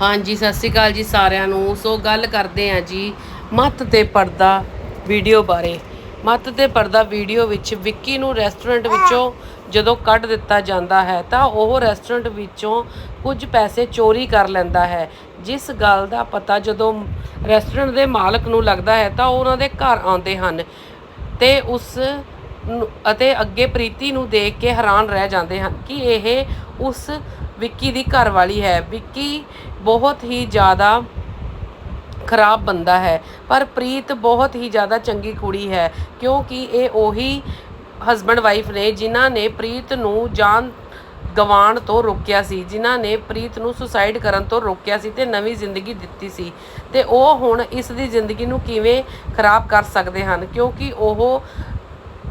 ਹਾਂਜੀ, ਸਤਿ ਸ਼੍ਰੀ ਅਕਾਲ ਜੀ ਸਾਰਿਆਂ ਨੂੰ। ਸੋ ਗੱਲ ਕਰਦੇ ਹਾਂ ਜੀ ਮੱਤ ਤੇ ਪਰਦਾ ਵੀਡੀਓ ਬਾਰੇ। ਮੱਤ ਤੇ ਪਰਦਾ ਵੀਡੀਓ ਵਿੱਚ ਵਿੱਕੀ ਨੂੰ ਰੈਸਟੋਰੈਂਟ ਵਿੱਚੋਂ ਜਦੋਂ ਕੱਢ ਦਿੱਤਾ ਜਾਂਦਾ ਹੈ, ਤਾਂ ਉਹ ਰੈਸਟੋਰੈਂਟ ਵਿੱਚੋਂ ਕੁਝ ਪੈਸੇ ਚੋਰੀ ਕਰ ਲੈਂਦਾ ਹੈ। ਜਿਸ ਗੱਲ ਦਾ ਪਤਾ ਜਦੋਂ ਰੈਸਟੋਰੈਂਟ ਦੇ ਮਾਲਕ ਨੂੰ ਲੱਗਦਾ ਹੈ, ਤਾਂ ਉਹਨਾਂ ਦੇ ਘਰ ਆਉਂਦੇ ਹਨ ਤੇ ਉਸ ਅਤੇ ਅੱਗੇ ਪ੍ਰੀਤੀ ਨੂੰ ਦੇਖ ਕੇ ਹੈਰਾਨ ਰਹਿ ਜਾਂਦੇ ਹਨ ਕਿ ਇਹ ਉਸ ਵਿੱਕੀ ਦੀ ਘਰਵਾਲੀ ਹੈ। ਵਿੱਕੀ ਬਹੁਤ ਹੀ ਜ਼ਿਆਦਾ ਖਰਾਬ ਬੰਦਾ ਹੈ। ਪਰ ਪ੍ਰੀਤ ਬਹੁਤ ਹੀ ਜ਼ਿਆਦਾ ਚੰਗੀ ਕੁੜੀ ਹੈ ਕਿਉਂਕਿ ਇਹ ਉਹੀ ਹਸਬੰਡ ਵਾਈਫ ਨੇ ਜਿਨ੍ਹਾਂ ਨੇ ਪ੍ਰੀਤ ਨੂੰ ਜਾਨ ਗਵਾਉਣ ਤੋਂ ਰੋਕਿਆ ਸੀ। ਜਿਨ੍ਹਾਂ ਨੇ ਪ੍ਰੀਤ ਨੂੰ ਸੁਸਾਈਡ ਕਰਨ ਤੋਂ ਰੋਕਿਆ ਸੀ ਤੇ ਨਵੀਂ ਜ਼ਿੰਦਗੀ ਦਿੱਤੀ ਸੀ। ਤੇ ਉਹ ਹੁਣ ਇਸ ਦੀ ਜ਼ਿੰਦਗੀ ਨੂੰ ਕਿਵੇਂ ਖਰਾਬ ਕਰ ਸਕਦੇ ਹਨ? ਕਿਉਂਕਿ ਉਹ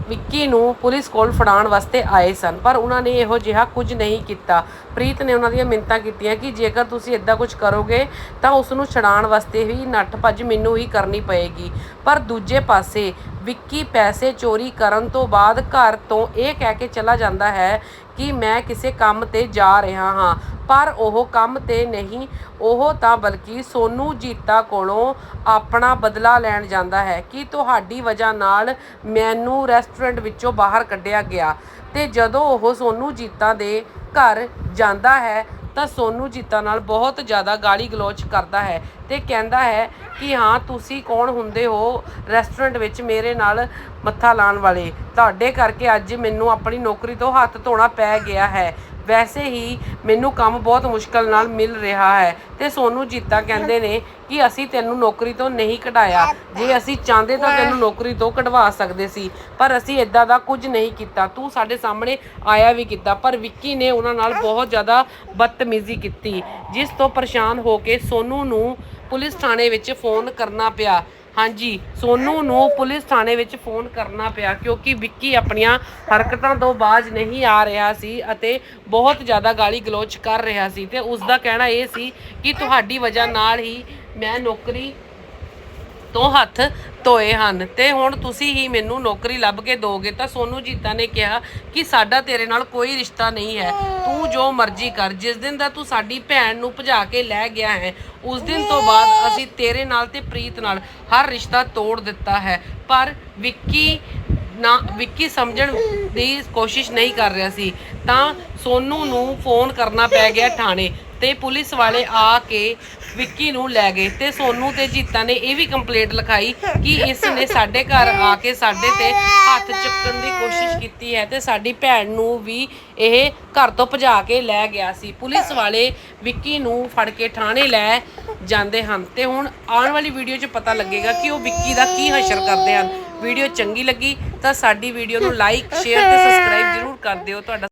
ਵਿੱਕੀ ਨੂੰ ਪੁਲਿਸ ਕੋਲ ਫੜਾਉਣ ਵਾਸਤੇ ਆਏ ਸਨ, ਪਰ ਉਹਨਾਂ ਨੇ ਇਹੋ ਜਿਹਾ ਕੁਝ ਨਹੀਂ ਕੀਤਾ। ਪ੍ਰੀਤ ਨੇ ਉਹਨਾਂ ਦੀਆਂ ਮਿੰਤਾਂ ਕੀਤੀਆਂ ਕਿ ਜੇਕਰ ਤੁਸੀਂ ਇਦਾਂ ਕੁਝ ਕਰੋਗੇ, ਤਾਂ ਉਸ ਨੂੰ ਛਡਾਉਣ ਵਾਸਤੇ ਵੀ ਨੱਠ ਭੱਜ ਮੈਨੂੰ ਹੀ ਕਰਨੀ ਪਏਗੀ। ਪਰ ਦੂਜੇ ਪਾਸੇ, ਵਿੱਕੀ ਪੈਸੇ ਚੋਰੀ ਕਰਨ ਤੋਂ ਬਾਅਦ ਘਰ ਤੋਂ ਇਹ ਕਹਿ ਕੇ ਚਲਾ ਜਾਂਦਾ ਹੈ ਕਿ ਮੈਂ ਕਿਸੇ ਕੰਮ ਤੇ ਜਾ ਰਿਹਾ ਹਾਂ, ਪਰ ਉਹ ਕੰਮ ਤੇ ਨਹੀਂ, ਉਹ ਤਾਂ ਬਲਕਿ ਸੋਨੂ ਜੀਤਾ ਕੋਲੋਂ ਆਪਣਾ ਬਦਲਾ ਲੈਣ ਜਾਂਦਾ ਹੈ। ਕਿ ਤੁਹਾਡੀ ਵਜ੍ਹਾ ਨਾਲ ਮੈਨੂੰ ਰੈਸਟੋਰੈਂਟ ਵਿੱਚੋਂ ਬਾਹਰ ਕੱਢਿਆ ਗਿਆ? ਤੇ ਜਦੋਂ ਉਹ ਸੋਨੂ ਜੀਤਾ ਦੇ ਘਰ ਜਾਂਦਾ ਹੈ ਤਾਂ ਸੋਨੂ ਜੀਤਾ ਨਾਲ ਬਹੁਤ ਜ਼ਿਆਦਾ ਗਾਲੀ ਗਲੋਚ ਕਰਦਾ ਹੈ ਤੇ ਕਹਿੰਦਾ ਹੈ ਕਿ ਹਾਂ, ਤੁਸੀਂ ਕੌਣ ਹੁੰਦੇ ਹੋ ਰੈਸਟੋਰੈਂਟ ਵਿੱਚ ਮੇਰੇ ਨਾਲ ਮੱਥਾ ਲਾਣ ਵਾਲੇ? ਤੁਹਾਡੇ ਕਰਕੇ ਅੱਜ ਮੈਨੂੰ ਆਪਣੀ ਨੌਕਰੀ ਤੋਂ ਹੱਥ ਧੋਣਾ ਪੈ ਗਿਆ ਹੈ। ਵੈਸੇ ਹੀ ਮੈਨੂੰ ਕੰਮ ਬਹੁਤ ਮੁਸ਼ਕਲ ਨਾਲ ਮਿਲ ਰਿਹਾ ਹੈ ਤੇ ਸੋਨੂ ਜੀਤਾ ਕਹਿੰਦੇ ਨੇ ਕਿ ਅਸੀਂ ਤੈਨੂੰ ਨੌਕਰੀ ਤੋਂ ਨਹੀਂ ਕਢਾਇਆ। ਜੇ ਅਸੀਂ ਚਾਹੁੰਦੇ ਤਾਂ ਤੈਨੂੰ ਨੌਕਰੀ ਤੋਂ ਕਢਵਾ ਸਕਦੇ ਸੀ, ਪਰ ਅਸੀਂ ਇਦਾਂ ਦਾ ਕੁਝ ਨਹੀਂ ਕੀਤਾ। ਤੂੰ ਸਾਡੇ ਸਾਹਮਣੇ ਆਇਆ ਵੀ ਕੀਤਾ, ਪਰ ਵਿੱਕੀ ਨੇ ਉਹਨਾਂ ਨਾਲ ਬਹੁਤ ਜ਼ਿਆਦਾ ਬਦਤਮੀਜ਼ੀ ਕੀਤੀ, ਜਿਸ ਤੋਂ ਪਰੇਸ਼ਾਨ ਹੋ ਕੇ ਸੋਨੂ ਨੂੰ ਪੁਲਿਸ ਥਾਣੇ ਵਿੱਚ ਫੋਨ ਕਰਨਾ ਪਿਆ। ਹਾਂਜੀ, ਸੋਨੂ ਨੂੰ ਪੁਲਿਸ ਥਾਣੇ ਵਿੱਚ ਫੋਨ ਕਰਨਾ ਪਿਆ ਕਿਉਂਕਿ ਵਿੱਕੀ ਆਪਣੀਆਂ ਹਰਕਤਾਂ ਤੋਂ ਬਾਜ਼ ਨਹੀਂ ਆ ਰਿਹਾ ਸੀ ਅਤੇ ਬਹੁਤ ਜ਼ਿਆਦਾ ਗਾਲੀ ਗਲੋਚ ਕਰ ਰਿਹਾ ਸੀ ਤੇ ਉਸ ਦਾ ਕਹਿਣਾ ਇਹ ਸੀ ਕਿ ਤੁਹਾਡੀ ਵਜ੍ਹਾ ਨਾਲ ਹੀ ਮੈਂ ਨੌਕਰੀ ਤੋਂ ਹੱਥ ਧੋਏ ਹਨ। ਤੇ ਹੁਣ ਤੁਸੀਂ ਹੀ ਮੈਨੂੰ ਨੌਕਰੀ ਲੱਭ ਕੇ ਦੋਗੇ ਤਾਂ ਸੋਨੂ ਜੀਤਾ ਨੇ ਕਿਹਾ ਕਿ ਸਾਡਾ ਤੇਰੇ ਨਾਲ ਕੋਈ ਰਿਸ਼ਤਾ ਨਹੀਂ ਹੈ। ਤੂੰ ਜੋ ਮਰਜ਼ੀ ਕਰ, ਜਿਸ ਦਿਨ ਦਾ ਤੂੰ ਸਾਡੀ ਭੈਣ ਨੂੰ ਭਜਾ ਕੇ ਲੈ ਗਿਆ ਹੈ, ਉਸ ਦਿਨ ਤੋਂ ਬਾਅਦ ਅਸੀਂ ਤੇਰੇ ਨਾਲ ਤੇ ਪ੍ਰੀਤ ਨਾਲ ਹਰ ਰਿਸ਼ਤਾ ਤੋੜ ਦਿੱਤਾ ਹੈ। ਪਰ ਵਿੱਕੀ ਨਾ, ਵਿੱਕੀ ਸਮਝਣ ਦੀ ਕੋਸ਼ਿਸ਼ ਨਹੀਂ ਕਰ ਰਿਹਾ ਸੀ। ਤਾਂ ਸੋਨੂ ਨੂੰ ਫੋਨ ਕਰਨਾ ਪੈ ਗਿਆ ਥਾਣੇ। ਤੇ ਪੁਲਿਸ ਵਾਲੇ ਆ ਕੇ ਵਿੱਕੀ ਨੂੰ ਲੈ ਗਏ ਤੇ ਸੋਨੂ ਤੇ ਜੀਤਾ ਨੇ ਇਹ ਵੀ ਕੰਪਲੇਂਟ ਲਿਖਾਈ ਕਿ ਇਸ ਨੇ ਸਾਡੇ ਘਰ ਆ ਕੇ ਸਾਡੇ ਤੇ ਹੱਥ ਚੁੱਕਣ ਦੀ ਕੋਸ਼ਿਸ਼ ਕੀਤੀ ਹੈ ਤੇ ਸਾਡੀ ਭੈਣ ਨੂੰ ਵੀ ਇਹ ਘਰ ਤੋਂ ਭਜਾ ਕੇ ਲੈ ਗਿਆ ਸੀ। ਪੁਲਿਸ ਵਾਲੇ ਵਿੱਕੀ ਨੂੰ ਫੜ ਕੇ ਥਾਣੇ ਲੈ ਜਾਂਦੇ ਹਨ ਤੇ ਹੁਣ ਆਉਣ ਵਾਲੀ ਵੀਡੀਓ 'ਚ ਪਤਾ ਲੱਗੇਗਾ ਕਿ ਉਹ ਵਿੱਕੀ ਦਾ ਕੀ ਹਸ਼ਰ ਕਰਦੇ ਹਨ। ਵੀਡੀਓ ਚੰਗੀ ਲੱਗੀ ਤਾਂ ਸਾਡੀ ਵੀਡੀਓ ਨੂੰ ਲਾਈਕ, ਸ਼ੇਅਰ ਤੇ ਸਬਸਕ੍ਰਾਈਬ ਜ਼ਰੂਰ ਕਰ ਦਿਓ। ਤੁਹਾਡਾ